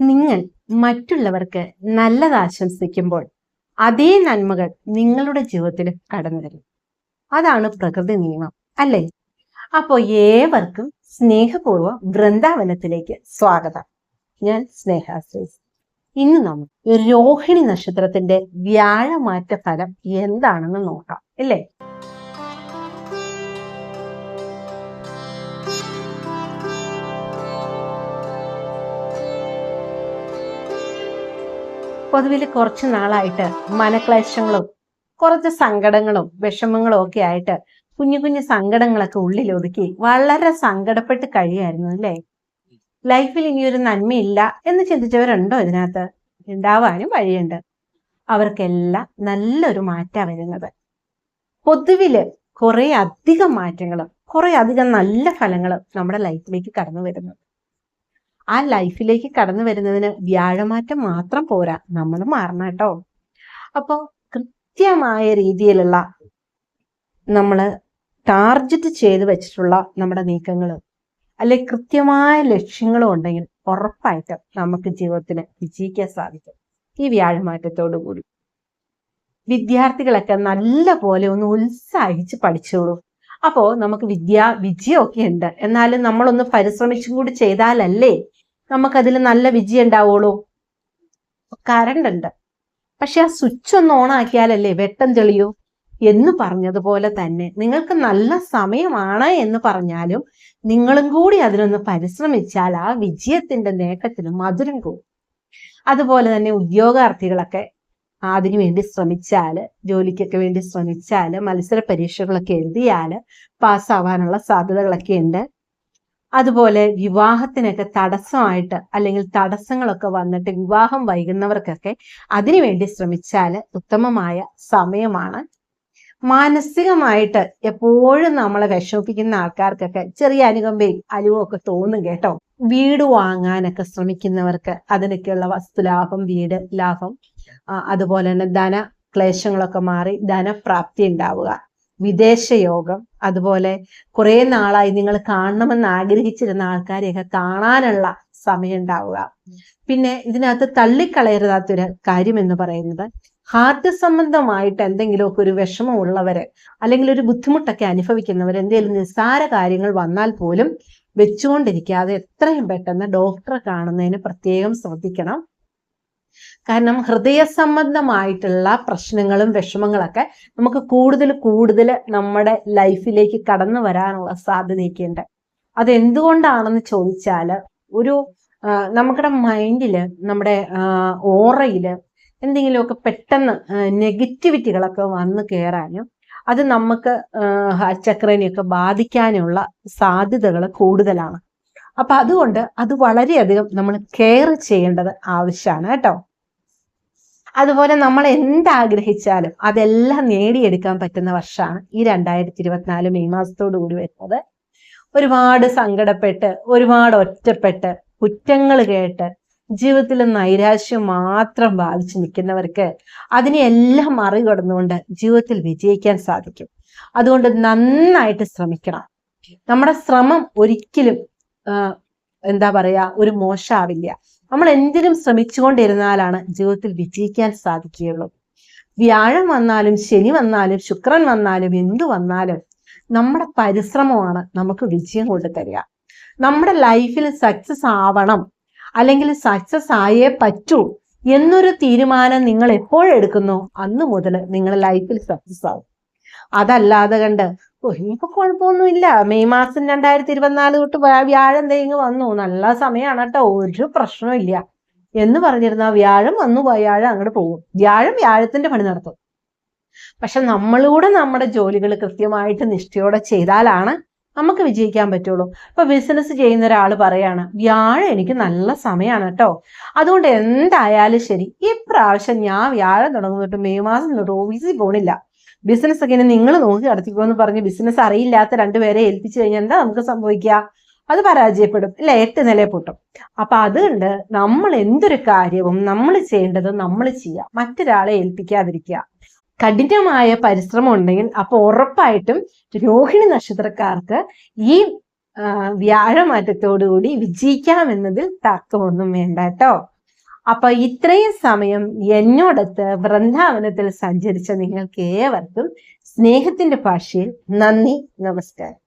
നിങ്ങൾ മറ്റുള്ളവർക്ക് നല്ലത് ആശംസിക്കുമ്പോൾ അതേ നന്മകൾ നിങ്ങളുടെ ജീവിതത്തിൽ കടന്നു വരും. അതാണ് പ്രകൃതി നിയമം അല്ലേ? അപ്പോൾ ഏവർക്കും സ്നേഹപൂർവം വൃന്ദാവനത്തിലേക്ക് സ്വാഗതം. ഞാൻ സ്നേഹാശ്രീസ് ഇന്ന് നമ്മൾ രോഹിണി നക്ഷത്രത്തിന്റെ വ്യാഴമാറ്റ ഫലം എന്താണെന്ന് നോക്കാം അല്ലേ? പൊതുവിൽ കുറച്ച് നാളായിട്ട് മനക്ലേശങ്ങളും കുറച്ച് സങ്കടങ്ങളും വിഷമങ്ങളും ഒക്കെ ആയിട്ട് കുഞ്ഞു കുഞ്ഞു സങ്കടങ്ങളൊക്കെ ഉള്ളിൽ ഒതുക്കി വളരെ സങ്കടപ്പെട്ട് കഴിയായിരുന്നു അല്ലേ? ലൈഫിൽ ഇനി ഒരു നന്മയില്ല എന്ന് ചിന്തിച്ചവരുണ്ടോ ഇതിനകത്ത്? ഉണ്ടാവാനും വഴിയുണ്ട്. അവർക്കെല്ലാം നല്ലൊരു മാറ്റാ വരുന്നത്. പൊതുവിൽ കുറെ അധികം മാറ്റങ്ങളും കുറെ അധികം നല്ല ഫലങ്ങളും നമ്മുടെ ലൈഫിലേക്ക് കടന്നു വരുന്നത് ആ ലൈഫിലേക്ക് കടന്നു വരുന്നതിന് വ്യാഴമാറ്റം മാത്രം പോരാ. നമ്മൾ മാറണം കേട്ടോ. അപ്പോൾ കൃത്യമായ രീതിയിലുള്ള നമ്മൾ ടാർജറ്റ് ചെയ്ത് വെച്ചിട്ടുള്ള നമ്മുടെ നീക്കങ്ങൾ അല്ലെ കൃത്യമായ ലക്ഷ്യങ്ങളും ഉണ്ടെങ്കിൽ ഉറപ്പായിട്ടും നമുക്ക് ജീവിതത്തിന് വിജയിക്കാൻ സാധിക്കും. ഈ വ്യാഴമാറ്റത്തോടു കൂടി. വിദ്യാർത്ഥികളൊക്കെ നല്ല പോലെ ഒന്ന് ഉത്സാഹിച്ച് പഠിച്ചോളൂ. അപ്പോ നമുക്ക് വിദ്യാ വിജയമൊക്കെ ഉണ്ട്. എന്നാലും നമ്മളൊന്ന് പരിശ്രമിച്ചും കൂടി ചെയ്താലല്ലേ നമുക്കതിൽ നല്ല വിജയം ഉണ്ടാവുള്ളൂ. കറണ്ട് ഉണ്ട്. പക്ഷെ ആ സ്വിച്ച് ഒന്ന് ഓൺ ആക്കിയാലല്ലേ വെട്ടം തെളിയൂ എന്ന് പറഞ്ഞതുപോലെ തന്നെ നിങ്ങൾക്ക് നല്ല സമയമാണ് എന്ന് പറഞ്ഞാലും നിങ്ങളും കൂടി അതിനൊന്ന് പരിശ്രമിച്ചാൽ ആ വിജയത്തിന്റെ നേട്ടത്തിന് മധുരം കൂടും. അതുപോലെ തന്നെ ഉദ്യോഗാർത്ഥികളൊക്കെ അതിനു വേണ്ടി ശ്രമിച്ചാൽ ജോലിക്കൊക്കെ വേണ്ടി ശ്രമിച്ചാൽ മത്സര പരീക്ഷകളൊക്കെ എഴുതിയാൽ പാസ്സാവാനുള്ള സാധ്യതകളൊക്കെ ഉണ്ട്. അതുപോലെ വിവാഹത്തിനൊക്കെ തടസ്സമായിട്ട് അല്ലെങ്കിൽ തടസ്സങ്ങളൊക്കെ വന്നിട്ട് വിവാഹം വൈകുന്നവർക്കൊക്കെ അതിനുവേണ്ടി ശ്രമിച്ചാൽ ഉത്തമമായ സമയമാണ്. മാനസികമായിട്ട് എപ്പോഴും നമ്മളെ വിഷമിപ്പിക്കുന്ന ആൾക്കാർക്കൊക്കെ ചെറിയ അനുകമ്പയും അലിവും ഒക്കെ തോന്നും കേട്ടോ. വീട് വാങ്ങാനൊക്കെ ശ്രമിക്കുന്നവർക്ക് അതിനൊക്കെയുള്ള വസ്തുലാഭം വീട് ലാഭം അതുപോലെ തന്നെ ധന ക്ലേശങ്ങളൊക്കെ മാറി ധനപ്രാപ്തി ഉണ്ടാവുക. വിദേശയോഗം അതുപോലെ കുറെ നാളായി നിങ്ങൾ കാണണമെന്ന് ആഗ്രഹിച്ചിരുന്ന ആൾക്കാരെയൊക്കെ കാണാനുള്ള സമയം ഉണ്ടാവുക പിന്നെ ഇതിനകത്ത് തള്ളിക്കളയരുതാത്തൊരു കാര്യം എന്ന് പറയുന്നത് ഹാർട്ട് സംബന്ധമായിട്ട് എന്തെങ്കിലുമൊക്കെ ഒരു വിഷമം ഉള്ളവര് അല്ലെങ്കിൽ ഒരു ബുദ്ധിമുട്ടൊക്കെ അനുഭവിക്കുന്നവർ എന്തെങ്കിലും നിസ്സാര കാര്യങ്ങൾ വന്നാൽ പോലും വെച്ചുകൊണ്ടിരിക്കാതെ എത്രയും പെട്ടെന്ന് ഡോക്ടറെ കാണുന്നതിന് പ്രത്യേകം ശ്രദ്ധിക്കണം. കാരണം ഹൃദയ സംബന്ധമായിട്ടുള്ള പ്രശ്നങ്ങളും വിഷമങ്ങളൊക്കെ നമുക്ക് കൂടുതൽ കൂടുതൽ നമ്മുടെ ലൈഫിലേക്ക് കടന്നു വരാനുള്ള സാധ്യതയൊക്കെയുണ്ട്. അതെന്തുകൊണ്ടാണെന്ന് ചോദിച്ചാൽ ഒരു നമ്മുടെ മൈൻഡിൽ നമ്മുടെ ഓറയിൽ എന്തെങ്കിലുമൊക്കെ പെട്ടെന്ന് നെഗറ്റിവിറ്റികളൊക്കെ വന്നു കയറാനും അത് നമുക്ക് ചക്രനെയൊക്കെ ബാധിക്കാനുള്ള സാധ്യതകൾ കൂടുതലാണ്. അപ്പൊ അതുകൊണ്ട് അത് വളരെയധികം നമ്മൾ കെയർ ചെയ്യേണ്ടത് ആവശ്യമാണ് കേട്ടോ. അതുപോലെ നമ്മൾ എന്താഗ്രഹിച്ചാലും അതെല്ലാം നേടിയെടുക്കാൻ പറ്റുന്ന വർഷമാണ് ഈ രണ്ടായിരത്തി ഇരുപത്തിനാല് മെയ് മാസത്തോടു കൂടി വരുന്നത്. ഒരുപാട് സങ്കടപ്പെട്ട് ഒരുപാട് ഒറ്റപ്പെട്ട് കുറ്റങ്ങൾ കേട്ട് ജീവിതത്തിൽ നൈരാശ്യം മാത്രം ബാധിച്ചു നിൽക്കുന്നവർക്ക് അതിനെയെല്ലാം മറികടന്നുകൊണ്ട് ജീവിതത്തിൽ വിജയിക്കാൻ സാധിക്കും. അതുകൊണ്ട് നന്നായിട്ട് ശ്രമിക്കണം. നമ്മുടെ ശ്രമം ഒരിക്കലും എന്താ പറയാ ഒരു മോശമാവില്ല നമ്മൾ എന്തിനും ശ്രമിച്ചുകൊണ്ടിരുന്നാലാണ് ജീവിതത്തിൽ വിജയിക്കാൻ സാധിക്കുകയുള്ളൂ. വ്യാഴം വന്നാലും ശനി വന്നാലും ശുക്രൻ വന്നാലും എന്തു വന്നാലും നമ്മുടെ പരിശ്രമമാണ് നമുക്ക് വിജയം കൊണ്ട് തരിക. നമ്മുടെ ലൈഫിൽ സക്സസ് ആവണം അല്ലെങ്കിൽ സക്സസ് ആയേ പറ്റൂ എന്നൊരു തീരുമാനം നിങ്ങൾ എപ്പോഴെടുക്കുന്നു? അന്ന് മുതൽ നിങ്ങളുടെ ലൈഫിൽ സക്സസ് ആവും. അതല്ലാതെ കണ്ട് ഇനിയിപ്പോ കുഴപ്പമൊന്നുമില്ല. മെയ് മാസം രണ്ടായിരത്തി ഇരുപത്തിനാല് തൊട്ട് വ്യാഴം തേങ്ങ് വന്നു. നല്ല സമയമാണ് കേട്ടോ. ഒരു പ്രശ്നമില്ല എന്ന് പറഞ്ഞിരുന്ന. വ്യാഴം വന്നു. വ്യാഴം അങ്ങോട്ട് പോകും. വ്യാഴം വ്യാഴത്തിന്റെ പണി നടത്തും. പക്ഷെ നമ്മളൂടെ നമ്മുടെ ജോലികൾ കൃത്യമായിട്ട് നിഷ്ഠയോടെ ചെയ്താലാണ് നമുക്ക് വിജയിക്കാൻ പറ്റുള്ളൂ. ഇപ്പൊ ബിസിനസ് ചെയ്യുന്ന ഒരാൾ പറയാണ് വ്യാഴം എനിക്ക് നല്ല സമയമാണ് കേട്ടോ. അതുകൊണ്ട് എന്തായാലും ശരി ഇപ്രാവശ്യം ഞാൻ വ്യാഴം തുടങ്ങുന്നിട്ട് മെയ് മാസം തൊട്ട് ഓഫീസിൽ പോണില്ല. ബിസിനസ് ഒക്കെ നിങ്ങൾ നോക്കി നടത്തിക്കോ എന്ന് പറഞ്ഞ് ബിസിനസ് അറിയില്ലാത്ത രണ്ടുപേരെ ഏൽപ്പിച്ചു കഴിഞ്ഞാൽ എന്താ നമുക്ക് സംഭവിക്കുക അത് പരാജയപ്പെടും. അല്ലെ? എട്ട് നിലയെ പൊട്ടും അപ്പൊ അതുകൊണ്ട് നമ്മൾ എന്തൊരു കാര്യവും നമ്മൾ ചെയ്യേണ്ടത് നമ്മൾ ചെയ്യുക മറ്റൊരാളെ ഏൽപ്പിക്കാതിരിക്കുക കഠിനമായ പരിശ്രമം ഉണ്ടെങ്കിൽ അപ്പൊ ഉറപ്പായിട്ടും രോഹിണി നക്ഷത്രക്കാർക്ക് ഈ വ്യാഴമാറ്റത്തോടുകൂടി വിജയിക്കാമെന്നതിൽ തർക്കമൊന്നും വേണ്ട കേട്ടോ. അപ്പൊ ഇത്രയും സമയം എന്നോടൊത്ത് വൃന്ദാവനത്തിൽ സഞ്ചരിച്ച നിങ്ങൾക്ക് ഏവർക്കും സ്നേഹത്തിന്റെ ഭാഷയിൽ നന്ദി നമസ്കാരം.